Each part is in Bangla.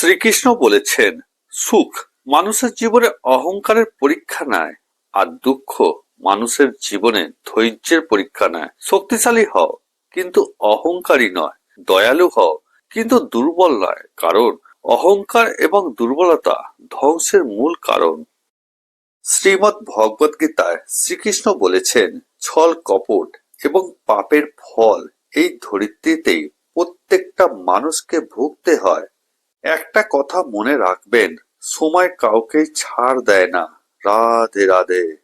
শ্রীকৃষ্ণ বলেছেন, সুখ মানুষের জীবনে অহংকারের পরীক্ষা নেয় আর দুঃখ মানুষের জীবনে ধৈর্যের পরীক্ষা নেয়। শক্তিশালী হও, কিন্তু অহংকারী নয়। দয়ালু হও, কিন্তু দুর্বল নয়। কারণ অহংকার এবং দুর্বলতা ধ্বংসের মূল কারণ। শ্রীমৎ ভগবত গীতায় শ্রীকৃষ্ণ বলেছেন, ছল কপট এবং পাপের ফল এই ধরিত্রীতেই প্রত্যেকটা মানুষকে ভুগতে হয়। একটা কথা মনে রাখবেন, সময় কাউকে ছাড় দেয় না। রাধে রাধে।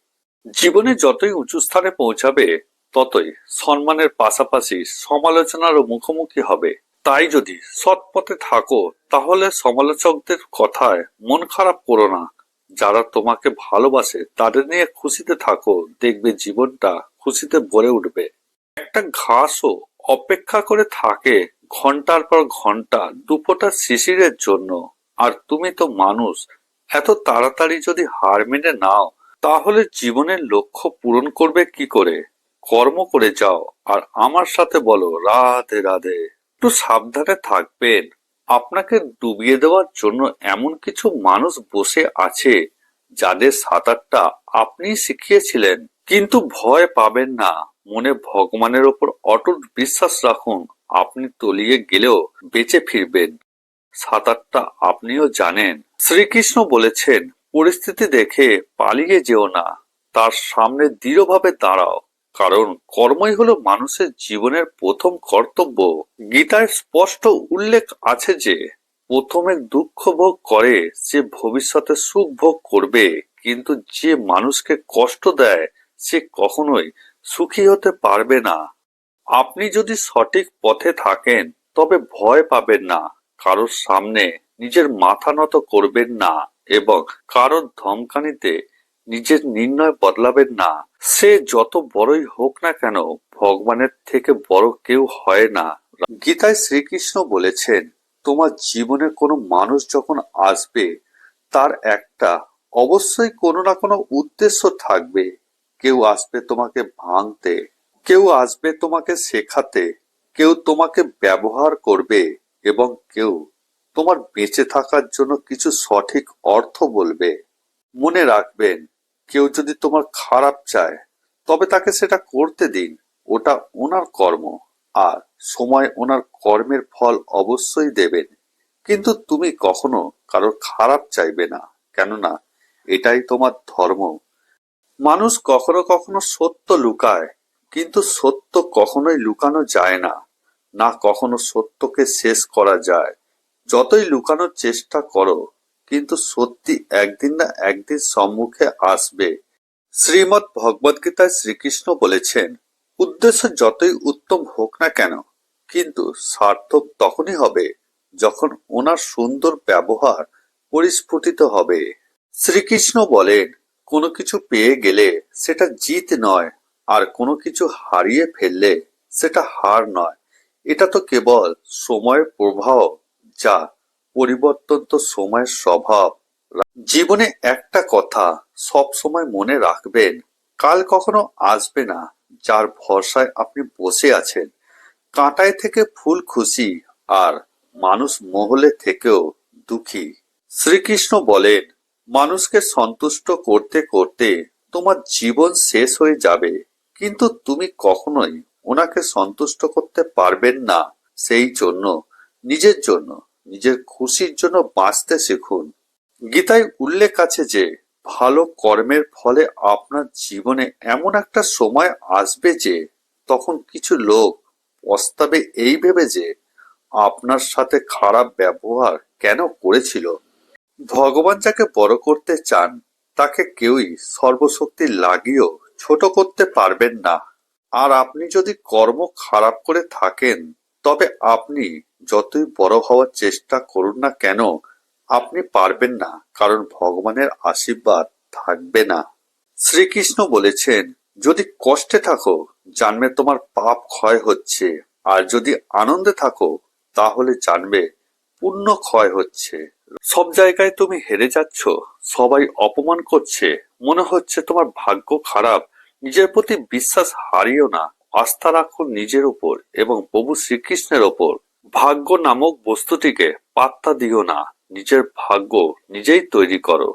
জীবনে যতই উঁচু স্থানে পৌঁছাবে, ততই সম্মানের পাশাপাশি সমালোচনারও মুখোমুখি হবে। তাই যদি সৎ পথে থাকো, তাহলে সমালোচকদের কথায় মন খারাপ করো না। যারা তোমাকে ভালোবাসে, তাদের নিয়ে খুশিতে থাকো। দেখবে জীবনটা খুশিতে ভরে উঠবে। একটা ঘাসও অপেক্ষা করে থাকে ঘণ্টার পর ঘণ্টা দুপোটা শিশিরের জন্য। আর তুমি তো মানুষ, এত তাড়াতাড়ি যদি হার মেনে নাও, তাহলে জীবনের লক্ষ্য পূরণ করবে কি করে? কর্ম করে যাও, আর আমার সাথে বলো রাধে রাধে। একটু সাবধানে থাকবেন। আপনাকে ডুবিয়ে দেওয়ার জন্য এমন কিছু মানুষ বসে আছে, যাদের সাঁতারটা আপনি শিখিয়েছিলেন। কিন্তু ভয় পাবেন না। মনে ভগবানের ওপর অটুট বিশ্বাস রাখুন। আপনি তলিয়ে গেলেও বেঁচে ফিরবেন। সাঁতারটা আপনিও জানেন। শ্রীকৃষ্ণ বলেছেন, পরিস্থিতি দেখে পালিয়ে যেও না, তার সামনে দৃঢ়ভাবে দাঁড়াও। কারণ কর্মই হলো মানুষের জীবনের প্রথম কর্তব্য। গীতায় স্পষ্ট উল্লেখ আছে যে, প্রথমে দুঃখ ভোগ করে সে ভবিষ্যতে সুখ ভোগ করবে, কিন্তু যে মানুষকে কষ্ট দেয়, সে কখনোই সুখী হতে পারবে না। আপনি যদি সঠিক পথে থাকেন, তবে ভয় পাবেন না। কারোর সামনে নিজের মাথা নত করবেন না এবং কারোর ধমকানিতে নিজের নির্ণয় বদলাবেন না। সে যত বড়ই হোক না কেন, ভগবানের থেকে বড় কেউ হয় না। গীতায় শ্রীকৃষ্ণ বলেছেন, তোমার জীবনে কোনো মানুষ যখন আসবে, তার একটা অবশ্যই কোনো না কোনো উদ্দেশ্য থাকবে। কেউ আসবে তোমাকে ভাঙতে কেউ আসবে তোমাকে শেখাতে, কেউ তোমাকে ব্যবহার করবে এবং কেউ তোমার বেঁচে থাকার জন্য কিছু সঠিক অর্থ বলবে। মনে রাখবেন, কেউ যদি তোমার খারাপ চায়, তবে তাকে সেটা করতে দিন। ওটা ওনার কর্ম, আর সময় ওনার কর্মের ফল অবশ্যই দেবেন। কিন্তু তুমি কখনো কারোর খারাপ চাইবে না, কেননা এটাই তোমার ধর্ম। মানুষ কখনো কখনো সত্য লুকায় কিন্তু সত্য কখনোই লুকানো যায় না না কখনো সত্যকে শেষ করা যায়। যতই লুকানোর চেষ্টা করো, কিন্তু সত্যি একদিন না একদিন সম্মুখে আসবে। শ্রীমৎ ভগবদ গীতায় শ্রীকৃষ্ণ বলেছেন, উদ্দেশ্য যতই উত্তম হোক না কেন, কিন্তু সার্থক তখনই হবে যখন ওনার সুন্দর ব্যবহার পরিস্ফুটিত হবে। শ্রীকৃষ্ণ বলেন, কোনো কিছু পেয়ে গেলে সেটা জিত নয় আর কোনো কিছু হারিয়ে ফেললে সেটা হার নয়। এটা তো কেবল সময়ের প্রভাব যা পরিবর্তন তো সময়ের স্বভাব। জীবনে একটা কথা সব সময় মনে রাখবেন, কাল কখনো আসবে না, যার ভরসায় আপনি বসে আছেন। কাঁটায় থেকে ফুল খুশি আর মানুষ মহলে থেকেও দুঃখী। শ্রীকৃষ্ণ বলেন, মানুষকে সন্তুষ্ট করতে করতে তোমার জীবন শেষ হয়ে যাবে। কিন্তু তুমি কখনোই ওনাকে সন্তুষ্ট করতে পারবেন না। সেই জন্য, নিজের জন্য, নিজের খুশির জন্য বাঁচতে শিখুন। গীতায় উল্লেখ আছে যে, ভালো কর্মের ফলে আপনার জীবনে এমন একটা সময় আসবে যে, তখন কিছু লোক পস্তাবে এই ভেবে যে, আপনার সাথে খারাপ ব্যবহার কেন করেছিল? ভগবান যাকে বড় করতে চান, তাকে কেউই সর্বশক্তি লাগিয়েও ছোট করতে পারবেন না। আর আপনি যদি কর্ম খারাপ করে থাকেন, তবে আপনি যতই বড় হওয়ার চেষ্টা করুন না কেন, আপনি পারবেন না, কারণ ভগবানের আশীর্বাদ থাকবে না। শ্রীকৃষ্ণ বলেছেন, যদি কষ্টে থাকো, জানবে তোমার পাপ ক্ষয় হচ্ছে, আর যদি আনন্দে থাকো, তাহলে জানবে পুণ্য ক্ষয় হচ্ছে। সব জায়গায় তুমি হেরে যাচ্ছ, সবাই অপমান করছে, মনে হচ্ছে তোমার ভাগ্য খারাপ, নিজের প্রতি বিশ্বাস হারিও না, আস্থা রাখো নিজের উপর এবং প্রভু শ্রীকৃষ্ণের ওপর। ভাগ্য নামক বস্তুটিকে পাত্তা দিও না, নিজের ভাগ্য নিজেই তৈরি করো।